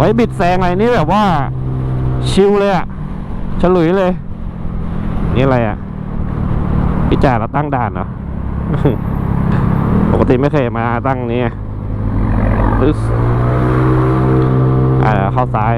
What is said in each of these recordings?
ไว้บิดแซงอะไรนี่แบบว่า ชิลเลยอะฉลุยเลย นี่อะไรอะพี่จ่าเราตั้งด่านเหรอปกติไม่เคยมาตั้งนี้อ่าเข้าซ้าย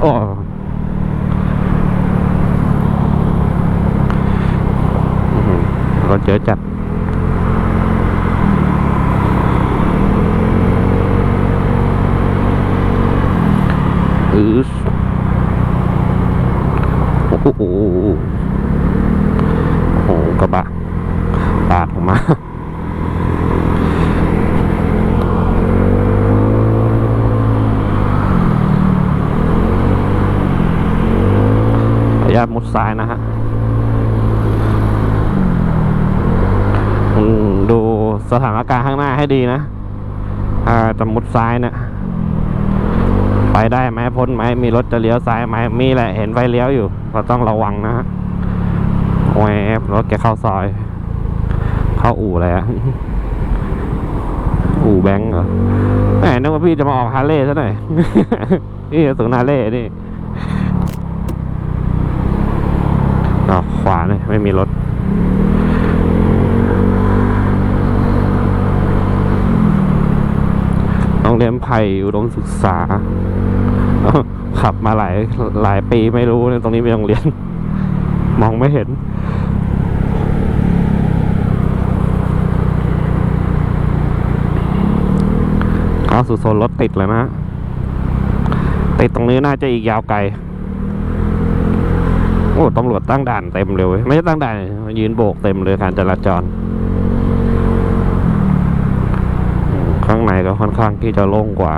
โอ้อื้อหือรถเยอะจัด อือโอ้โหโอ้โหกระบะปาดออกมาญาตมุดซ้ายนะฮะดูสถานการณ์ข้างหน้าให้ดีนะ อ่าจะมุดซ้ายเนะ ไปได้ไหมพ้นไหมมีรถจะเลี้ยวซ้ายไหมมีแหละเห็นไฟเลี้ยวอยู่ก็ต้องระวังนะฮะแหวรถแกเข้าซอย เข้าอู่อะไรอะอู่แบงก์เหรอแหมนึกว่าพี่จะมาออกฮาร์เลย์ซะหน่อยนี่สูงฮาร์เลย์นี่ออกขวาเลยไม่มีรถ โรงเรียอุดมศึกษา ขับมาหลายหลายปีไม่รู้เนี่ยตรงนี้เป็นโรงเรียน มองไม่เห็นเอาสุดโซนรถติดแล้วนะติดตรงนี้น่าจะอีกยาวไกล โอ้ตำรวจตั้งด่านเต็มเลยเว้ยไม่ใช่ตั้งด่าน ยืนโบกเต็มเลยการจราจร ข้าง ในก็ค่อนข้างที่จะโล่งกว่า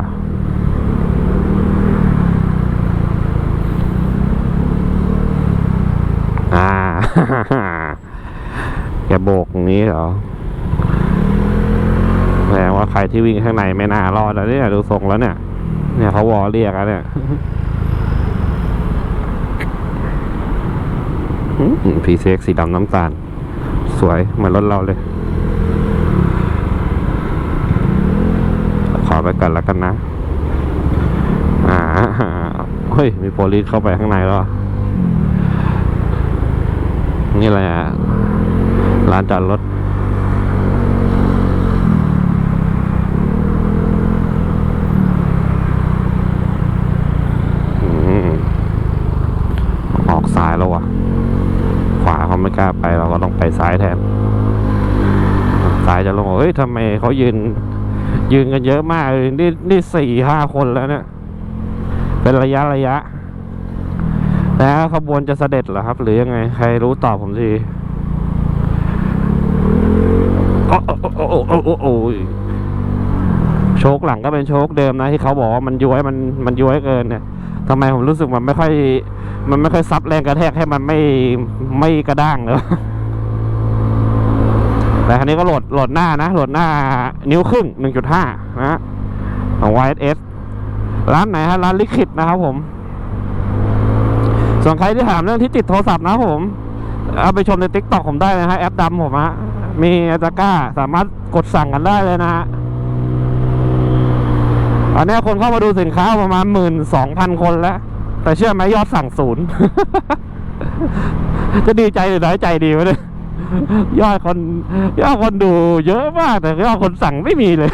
อ่าแกโบกอย่างนี้เหรอแสดงว่าใครที่วิ่งข้างในไม่น่ารอดแล้วเนี่ยดูทรงแล้วเนี่ย เนี่ยเขาวอเรียกแล้วเนี่ยพีเซ็กสีดำน้ำตาล สวยเหมือนรถเราเลย ขอไปก่อนแล้วกันนะ อ่าเฮ้ย มีโพลิสเข้าไปข้างในแล้ว นี่อะไรอะร้านจอดรถอออกซ้ายแล้ววะขวาเขาไม่กล้าไปเราก็ต้องไปซ้ายแทน ซ้ายจะลงเฮ้ยทำไมเขายืน ยืนกันเยอะมากเลยนี่นี่สี่ห้าคนแล้วเนี่ย เป็นระยะระยะ แล้วขบวนจะเสด็จเหรอครับ หรือยังไง ใครรู้ตอบผมทีโอ้โอ้โอ้โอ้โอ้โชคหลังก็เป็นโชคเดิมนะที่เขาบอกว่ามันย้วยมันมันย้วยเกินเนี่ยทำไมผมรู้สึกมันไม่ค่อย มันไม่ค่อยซับแรงกระแทกให้มันไม่ไม่กระด้างเลย แต่คันนี้ก็โหลดโหลดหน้านะโหลดหน้านิ้วครึ่ง 1.5นะฮะของ YSs ร้านไหนฮะร้านลิขิตนะครับผมส่วนใครที่ถามเรื่องที่ติดโทรศัพท์นะผม เอาไปชมใน t ิ k t o k ผมได้นะฮะแอปดำผมฮะมีตะกร้าสามารถกดสั่งกันได้เลยนะฮะตอนนี้คนเข้ามาดูสินค้าประมาณหมื่นสองพันคนแล้ว แต่เชื่อไหมยอดสั่งศูนย์ จะดีใจหรือน้อยใจดีวะเนี่ย ยอดคนยอดคนดูเยอะมากแต่ยอดคนสั่งไม่มีเลย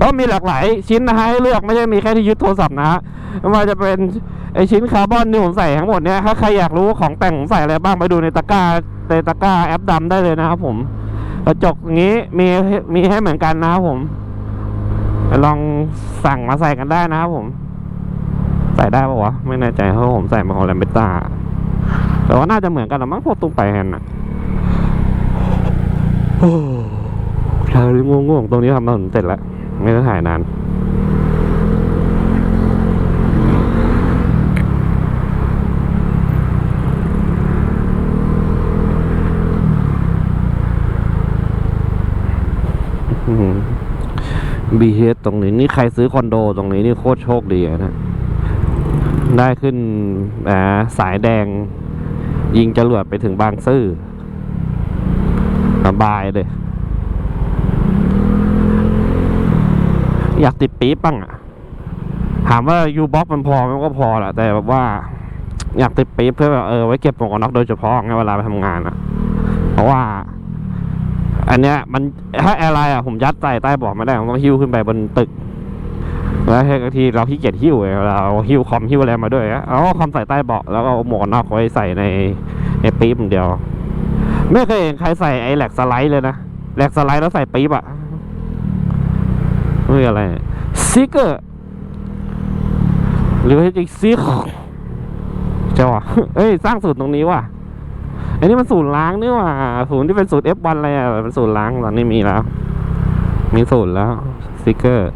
ก็มีหลากหลายชิ้นนะฮะให้เลือกไม่ใช่มีแค่ที่ยึดโทรศัพท์นะฮะม่ว่าจะเป็นไอชิ้นคาร์บอนที่ผมใส่ทั้งหมดเนี่ยถ้าใครอยากรู้ว่าของแต่งผมใส่อะไรบ้างไปดูในตะกร้าในตะกร้าแอปดำได้เลยนะครับผมกระจกอย่างนี้มีมีให้เหมือนกันนะครับผม ลองสั่งมาใส่กันได้นะครับผม ใส่ได้ปะวะ ไม่แน่ใจเพราะผมใส่มาของแลมเบต้า แต่ว่าน่าจะเหมือนกันหรอมั้งพวกตุ้งไปแฮนน่ะโอ้ทางนี้ง่วงๆตรงนี้ทำถนนเสร็จแล้ว ไม่ได้ถ่ายนานบีเฮตรงนี้นี่ใครซื้อคอนโดตรงนี้นี่โคตรโชคดีอะนะ ได้ขึ้นอ่าสายแดง ยิงจรวดไปถึงบางซื่อสบายเลย อยากติดปี๊บบ้างอะถามว่ายูบ็อกมันพอมันก็พอแหละแต่แบบว่า อยากติดปี๊บเพื่อแบบเออไว้เก็บหมวกกันน็อกโดยเฉพาะไงเวลาไปทำงานอะเพราะว่า อันเนี้ยมันถ้าแอร์ไลน์อะผมยัดใส่ใต้เบาะไม่ได้ผมต้องหิ้วขึ้นไปบนตึก แล้วบางทีเราขี้เกียจหิ้วเราหิ้วคอมหิ้วอะไรมาด้วยอะเอาคอมใส่ใต้เบาะแล้วก็เอาหมวกนนอกไว้ใส่ในในปี๊บเดียว ไม่เคยเห็นใครใส่ไอ้แหลกสไลด์เลยนะแหลกสไลด์แล้วใส่ปี๊บอะไม่อะไรซิกเกอร์หรือว่าจริงซิกเจ้าวะเอ้ยสร้างศูนย์ตรงนี้ว่ะอันนี้มันศูนย์ล้างนี่ว่ะศูนย์ที่เป็นศูนย์ F1 อะไรอะเป็นศูนย์ล้างตอนนี้มีแล้ว มีศูนย์แล้วสติกเกอร์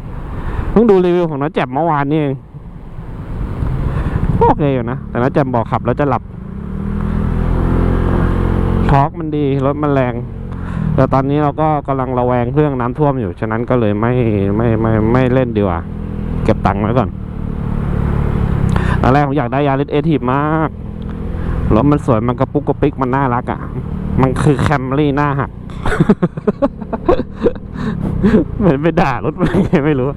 เพิ่งดูรีวิวของน้าแจ่มเมื่อวานนี่เองโอเคอยู่นะ แต่น้าแจ่มบอกขับแล้วจะหลับทอร์กมันดีรถมันแรง แต่ตอนนี้เราก็กำลังระแวงเรื่องน้ำท่วมอยู่ ฉะนั้นก็เลยไม่ไม่ไม่ไม่เล่นดีกว่า เก็บตังค์ไว้ก่อนตอนแรกผมอยากได้ยาริสเอทีมากรถมันสวยมันกระปุกกระปิกมันน่ารักอะ่ะ มันคือแคมรี่หน้าหักเหมือนไปด่ารถมันไงไม่รู้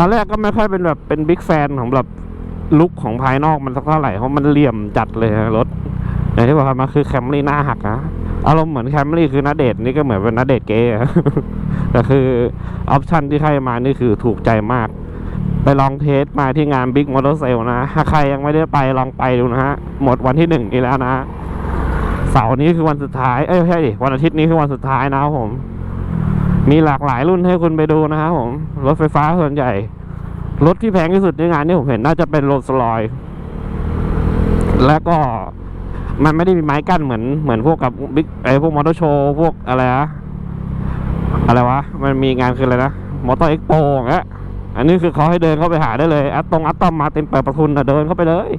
ตอนแรกก็ไม่ค่อยเป็นแบบเป็นบิ๊กแฟนของแบบลุคของภายนอกมันสักเท่าไหร่เพราะมันเหลี่ยมจัดเลยรถอย่างที่บอกมันคือแคมรี่หน้าหักอะอารมณ์เหมือนแคมรี่คือนาเดทนี่ก็เหมือนเป็นนาเดทเก๋แต่คือออปชันที่ให้มานี่คือถูกใจมาก ไปลองเทสมาที่งาน Big Motor Sale นะถ้าใครยังไม่ได้ไปลองไปดูนะฮะ หมดวันที่หนึ่งนี้แล้วนะเสาร์นี้คือวันสุดท้าย เอ้ยไม่ใช่ดิวันอาทิตย์นี้คือวันสุดท้ายนะครับผม มีหลากหลายรุ่นให้คุณไปดูนะครับผม รถไฟฟ้าส่วนใหญ่ รถที่แพงที่สุดในงานนี่ผมเห็นน่าจะเป็นโรลส์รอย แล้วก็มันไม่ได้มีไม้กั้นเหมือนเหมือนพวกกับบิ๊กไอพวกมอเตอร์โชว์พวกอะไรอะอะไรวะ มันมีงานคืออะไรนะมอเตอร์เอ็กโปอย่างเงี้ยอันนี้คือเขาให้เดินเข้าไปหาได้เลยอัตตรงอัตตอมมาเต็มเปิดประทุนนะเดินเข้าไปเลย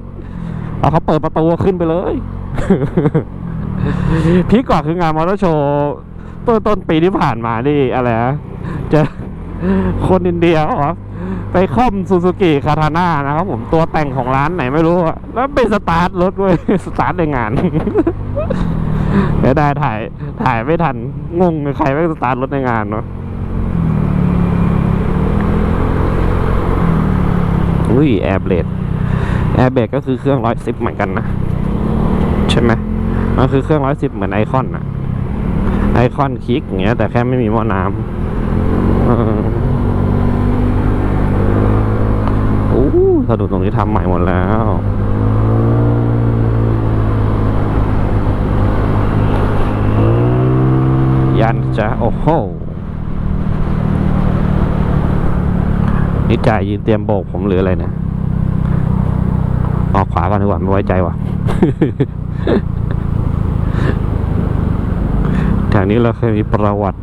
เอาเขาเปิดประตูขึ้นไปเลยพีคกว่าคืองานมอเตอร์โชว์ ต้นต้นปีที่ผ่านมานี่อะไรนะจะคนอินเดียเขาบไปค่อมซูซูกิคาทาน่านะครับผมตัวแต่งของร้านไหนไม่รู้อะแล้วไปสตาร์ทรถด้วยสตาร์ทในงานเดี๋ยวได้ถ่ายถ่ายไม่ทัน งงใครไม่สตาร์ทรถในงานเนาะอุ้ยแอร์เบรดแอร์เบรดก็คือเครื่องร้อยสิบเหมือนกันนะ ใช่ไหมมันคือเครื่องร้อยสิบเหมือนไอคอนอะ อคอนคลิกอย่างเงี้ยแต่แค่ไม่มีหม้อน้ำออโอ้ถนนตรงนี้ทำใหม่หมดแล้วยันจ้ะโอ้โหนี่จ่ายยืนเตรียมโบกผมหรืออะไรเนี่ยออกขวาก่อนดีกว่าไม่ไว้ใจว่ะ ทาง นี้เราเคยมีประวัติ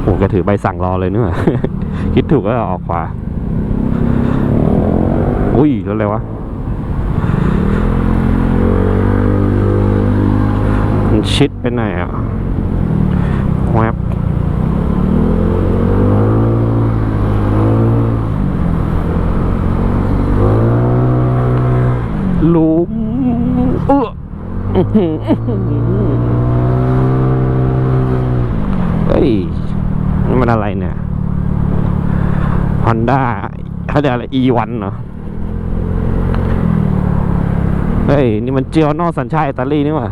โอ้แกถือใบสั่งรอเลยเนื้อคิดถูกก็ออกขวา อุ้ยรถอะไรวะมันชิดไปไหนอะแวบหลุมเออ เฮ้ยนี่มันอะไรเนี่ย Honda เขาเรียกอะไร E1 เหรอเฮ้ย นี่มันเจียโนสัญชาติอิตาลีนี่หว่า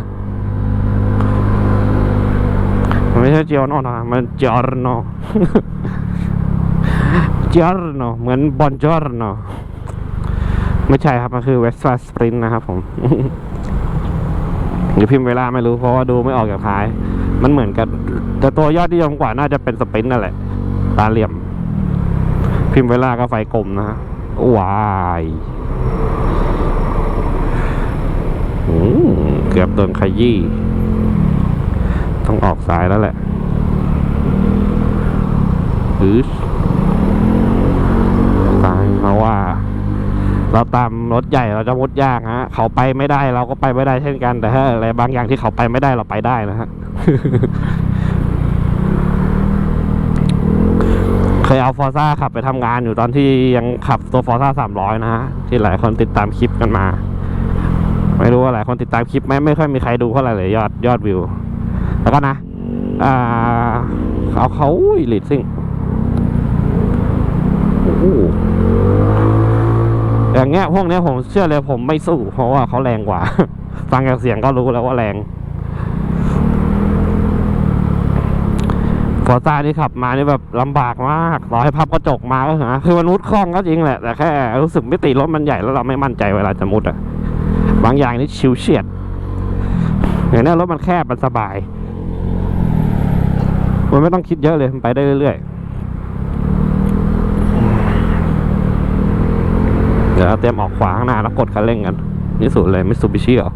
มันไม่ใช่เจียโนนะ มันเจียร์โนเจียร์โนเหมือนบอนจอร์โนไม่ใช่ครับ มันคือเวสต์ a สปรินนะครับผมหรือพิมพ์เวลาไม่รู้เพราะว่าดูไม่ออกจากท้าย มันเหมือนกัน แต่ตัวยอดนิยมกว่าน่าจะเป็นสปรินนั่นแหละ ตาเหลี่ยม พิมพ์เวลาก็ไฟกลมนะฮะว้ายเกือบโดนขยี้ ต้องออกสายแล้วแหละอือตายเพราะว่า เราตามรถใหญ่เราจะมุดยากฮะ เขาไปไม่ได้เราก็ไปไม่ได้เช่นกัน แต่ถ้าอะไรบางอย่างที่เขาไปไม่ได้เราไปได้นะฮะ เคยเอาฟอร์ซ่าขับไปทำงานอยู่ตอนที่ยังขับตัวฟอร์ซ่าสามร้อยนะฮะ ที่หลายคนติดตามคลิปกันมา ไม่รู้ว่าหลายคนติดตามคลิปไหมไม่ค่อยมีใครดูเท่าไหร่เลยยอดยอดวิว แล้วก็นะอ่าเขาเขาลีดซิ่งโอ้โหอย่างเงี้ยพวกเนี้ยผมเชื่อเลยผมไม่สู้ เพราะว่าเขาแรงกว่า ฟังจากเสียงก็รู้แล้วว่าแรง อซ่าที่ขับมานี่แบบลำบากมากรอให้พับกระจกมาก็เหรอคือมันมุดคล่องก็จริงแหละ แต่แค่รู้สึกมิติรถมันใหญ่แล้วเราไม่มั่นใจเวลาจะมุดอะบางอย่างนี่ชิวเฉียดอย่างนี้รถมันแคบมันสบาย มันไม่ต้องคิดเยอะเลย มันไปได้เรื่อยๆ เดี๋ยวเตรียมออกขวาข้างหน้าแล้วกดคันเร่งกันนี่สุเลยมิสูบิชิเหรอ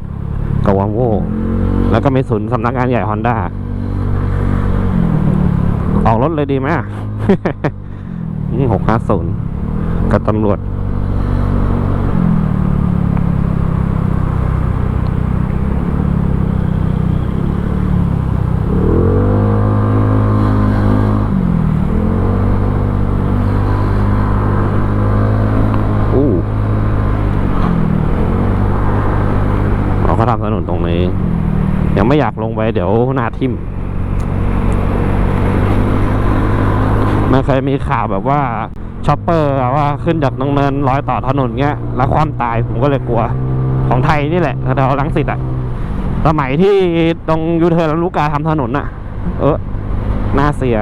กับวาโวแล้วก็มีศูนสำนักงานใหญ่ฮอนด้า ออกรถเลยดีไหมหกห้าศูนย์กับตำรวจ อู้เราทำถนนตรงนี้ ยังไม่อยากลงไปเดี๋ยวหน้าทิ่ม มันเคยมีข่าวแบบว่าช็อปเปอร์ว่าขึ้นจากตรงเนินร้อยต่อถนนเงี้ย แล้วความตายผมก็เลยกลัว ของไทยนี่แหละแถวลังสิตอะสมัยที่ตรงยูเทิร์นลำลูกกาทำถนนอะเออน่าเสีย